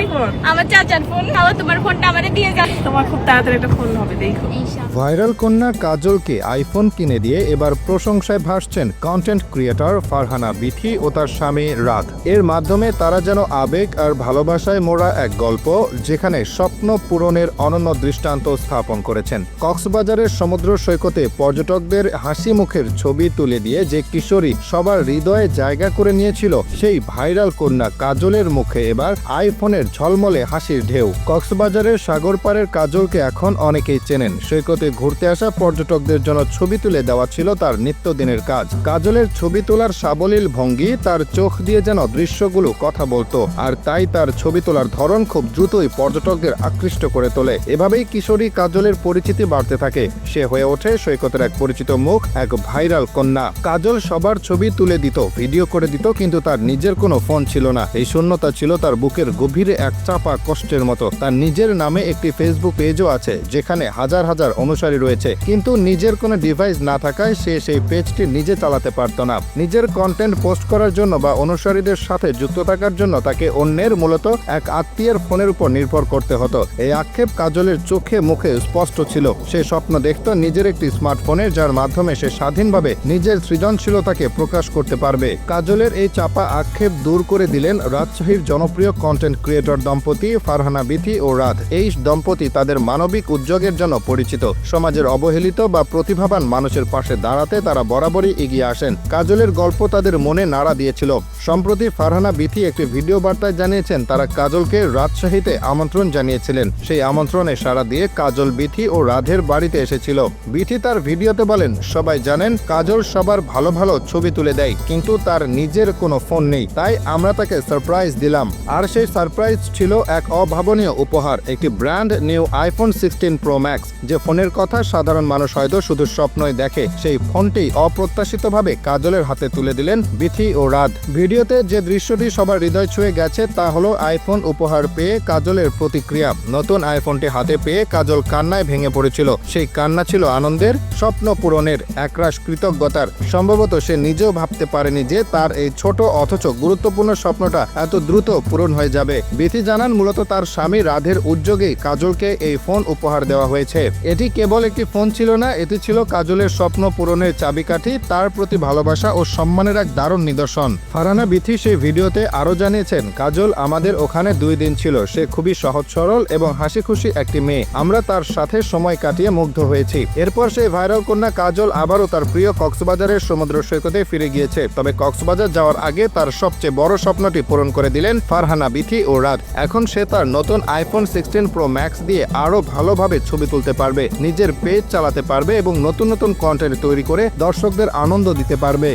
কার phone. আমার চাচার phone খাওয়া তোমার ফোনটা আমারে দিয়ে যাও তোমার খুব তাড়াতাড়ি একটা ফোন হবে দেখো। ভাইরাল কন্যা কাজলকে আইফোন কিনে দিয়ে এবার প্রশংসায় ভাসছেন কন্টেন্ট ক্রিয়েটর ফারহানা বিথি ও তার স্বামী রাত এর মাধ্যমে তারা যেন আবেগ আর ভালোবাসায় মোড়া এক গল্প যেখানে স্বপ্ন পূরণের অনন্য দৃষ্টান্ত স্থাপন করেছেন। কক্সবাজারের সমুদ্র সৈকতে পর্যটকদের হাসি মুখের ছবি তুলে দিয়ে যে কিশোরী সবার হৃদয়ে জায়গা করে নিয়েছিল সেই ভাইরাল কন্যা কাজলের মুখে এবার আইফোনের ঝলমলে হাসির ঢেউ। কক্সবাজারের সাগর পাড়ের কাজলকে এখন অনেকেই চেনেন। সৈকতে ঘুরতে আসা পর্যটকদের জন্য ছবি তুলে দেওয়া ছিল তার নিত্যদিনের কাজ। কাজলের ছবি তোলার সাবলীল ভঙ্গি তার চোখ দিয়ে যেন দৃশ্যগুলো কথা বলতো, আর তাই তার ছবি তোলার ধরন খুব দ্রুতই পর্যটকদের আকৃষ্ট করে তোলে। এভাবেই কিশোরী কাজলের পরিচিতি বাড়তে থাকে। সে হয়ে ওঠে সৈকতের এক পরিচিত মুখ, এক ভাইরাল কন্যা। কাজল সবার ছবি তুলে দিত, ভিডিও করে দিত, কিন্তু তার নিজের কোনো ফোন ছিল না। এই শূন্যতা ছিল তার বুকের গভীরে। এক চাপা কষ্টের মতো। তার নিজের নামে একটি ফেসবুক পেজও আছে, যেখানে হাজার হাজার অনুসারী রয়েছে। কিন্তু নিজের কোনো ডিভাইস না থাকায় সে সেই পেজটি নিজে চালাতে পারত না। নিজের কন্টেন্ট পোস্ট করার জন্য বা অনুসারীদের সাথে যুক্ত থাকার জন্য তাকে অন্যের মূলত এক আত্মীয়ের ফোনের উপর নির্ভর করতে হতো। এই আক্ষেপ কাজলের চোখে মুখে স্পষ্ট ছিল। সে স্বপ্ন দেখত নিজের একটি স্মার্টফোনে যার মাধ্যমে সে স্বাধীনভাবে নিজের সৃজনশীলতাকে প্রকাশ করতে পারবে। কাজলের এই চাপা আক্ষেপ দূর করে দিলেন রাজশাহীর জনপ্রিয় কন্টেন্ট ক্রিয়েটর দম্পতি ফারহানা বিথি ও রাত এই দম্পতি তাদের মানবিক উদ্যোগের জন্য পরিচিত। সমাজের অবহেলিত বা প্রতিভাবান মানুষের পাশে দাঁড়াতে তারা বরাবরই এগিয়ে আসেন। কাজলের গল্প তাদের মনে নাড়া দিয়েছিল। সম্প্রতি ফারহানা বিথি একটি ভিডিও বার্তায় জানিয়েছেন, তারা কাজলকে রাজশাহীতে আমন্ত্রণ জানিয়েছিলেন। সেই আমন্ত্রণে সাড়া দিয়ে কাজল বিথি ও রাধের বাড়িতে এসেছিল। বিথি তার ভিডিওতে বলেন, সবাই জানেন, কাজল সবার ভালো ভালো ছবি তুলে দেয়, কিন্তু তার নিজের কোনো ফোন নেই। তাই আমরা তাকে সারপ্রাইজ দিলাম। আর সেই সারপ্রাইজ ছিল এক অভাবনীয় উপহার, একটি brand new iPhone sixteen pro max যে ফোনের কথা সাধারণ মানুষ হয়তো শুধু স্বপ্নই দেখে। সেই ফোনটি অপ্রত্যাশিতভাবে কাজলের হাতে তুলে দিলেন বিথি ও রাত ভিডিওতে যে দৃশ্যটি সবার হৃদয় ছুঁয়ে গেছে, তা হলো আইফোন উপহার পেয়ে কাজলের প্রতিক্রিয়া। নতুন আইফোনটি হাতে পেয়ে কাজল কান্নায় ভেঙে পড়েছিল। সেই কান্না ছিল আনন্দের, স্বপ্ন পূরণের, একরাশ কৃতজ্ঞতার। সম্ভবত সে নিজেও ভাবতে পারেনি যে তার এই ছোট অথচ গুরুত্বপূর্ণ স্বপ্নটা এত দ্রুত পূরণ হয়ে যাবে। বিথি জানান, মূলত তার স্বামী রাধের উদ্যোগেই কাজলকে এই ফোন উপহার দেওয়া হয়েছে। এটি কেবল একটি ফোন ছিল না, এটি ছিল কাজলের স্বপ্ন পূরণের চাবিকাঠি, তার প্রতি ভালোবাসা ও সম্মানের এক দারুণ নিদর্শন। ফারানা বিথি সেই ভিডিওতে আরও জানিয়েছেন, কাজল আমাদের ওখানে দুই দিন ছিল, সে খুবই সহজ সরল এবং হাসি খুশি একটি মেয়ে। আমরা তার সাথে সময় কাটিয়ে মুগ্ধ হয়েছি। এরপর সেই ভাইরাল কন্যা কাজল আবারও তার প্রিয় কক্সবাজারের সমুদ্র সৈকতে ফিরে গিয়েছে। তবে কক্সবাজার যাওয়ার আগে তার সবচেয়ে বড় স্বপ্নটি পূরণ করে দিলেন ফারহানা বিথি ও রাত এখন সে তার নতুন আইফোন সিক্সটিন প্রো ম্যাক্স দিয়ে আরও ভালোভাবে ছবি তুলতে পারবে, নিজের পেজ চালাতে পারবে এবং নতুন নতুন কন্টেন্ট তৈরি করে দর্শকদের আনন্দ দিতে পারবে।